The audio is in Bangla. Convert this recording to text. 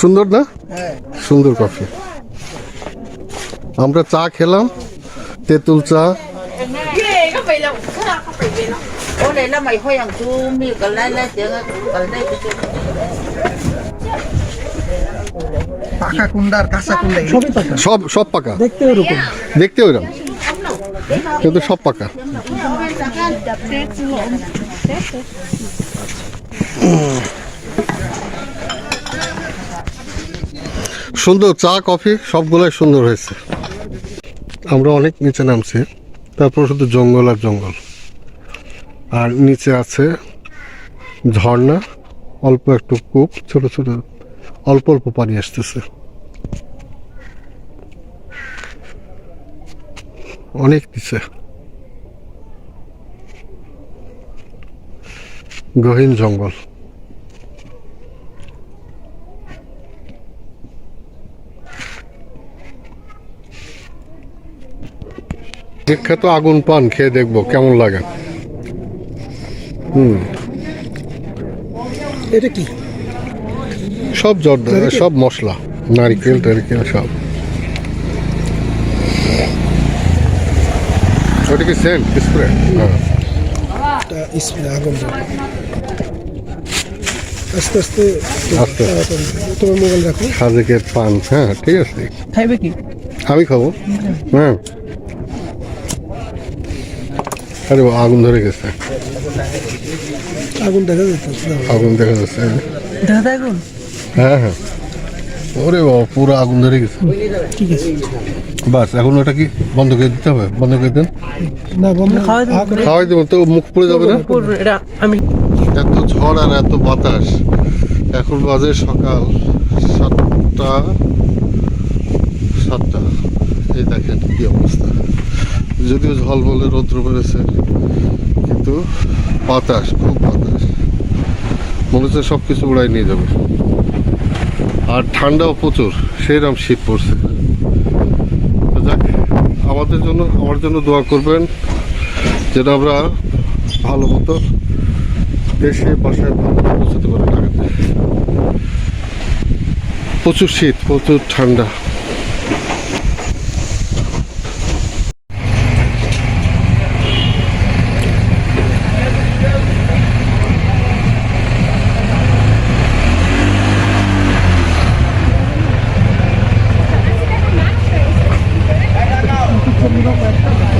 সুন্দর না? সুন্দর কফি। আমরা চা খেলাম তেঁতুল চা। দেখতে ওইরকম। কিন্তু সব পাকা। সুন্দর চা, কফি, সবগুলাই সুন্দর হয়েছে। আমরা অনেক নিচে নামছি, তারপর শুধু জঙ্গল আর জঙ্গল। আর নিচে আছে ঝর্ণা, অল্প একটু কূপ, ছোট ছোট, অল্প অল্প পানি আসতেছে। অনেক নিচে। গহীন জঙ্গল। বিখ্যাত আগুন পান খেয়ে দেখব কেমন লাগে? হুম। এটা কি? সব জর্দা সব মশলা নারিকেল টারিকেল সব। ওটা কি সেন্ট? স্প্রে হ্যাঁ। স্প্রে আগুন আস্তে আস্তে আস্তে আস্তে। তোমার মোবাইল রাখো। সাজেকের পান হ্যাঁ ঠিক আছে। খাইবে কি? আমি খাব। হ্যাঁ। আরে আগুন ধরে গেছে। আগুন দেখা যাচ্ছে আগুন দেখা যাচ্ছে। যায় আগুন? হ্যাঁ হ্যাঁ। ওরে বাবা পুরো আগুন ধরে গেছে। ঠিক আছে। বাস এখন ওটা কি বন্ধ করে দিতে হবে? বন্ধ করে দেন। না বন্ধ খাওয়াই দেবো। খাওয়াই দেবো। তো মুখ পড়ে যাবে না? এটা আমি এত ঝড় আর এত বাতাস। এখন বাজে সকাল সাতটা সাতটা। এই দেখেন কি অবস্থা। যদিও ঝলমলে রৌদ্র বেড়েছে, কিন্তু বাতাস, খুব বাতাস। মনে হচ্ছে সব কিছু উড়াই নিয়ে যাবে। আর ঠান্ডাও প্রচুর সেইরকম শীত পড়ছে। যাক, আমাদের জন্য, আমার জন্য দোয়া করবেন যেন আমরা ভালো মতো দেশে, বাসায় পৌঁছাতে পারে প্রচুর শীত, প্রচুর ঠান্ডা। কয়েকটা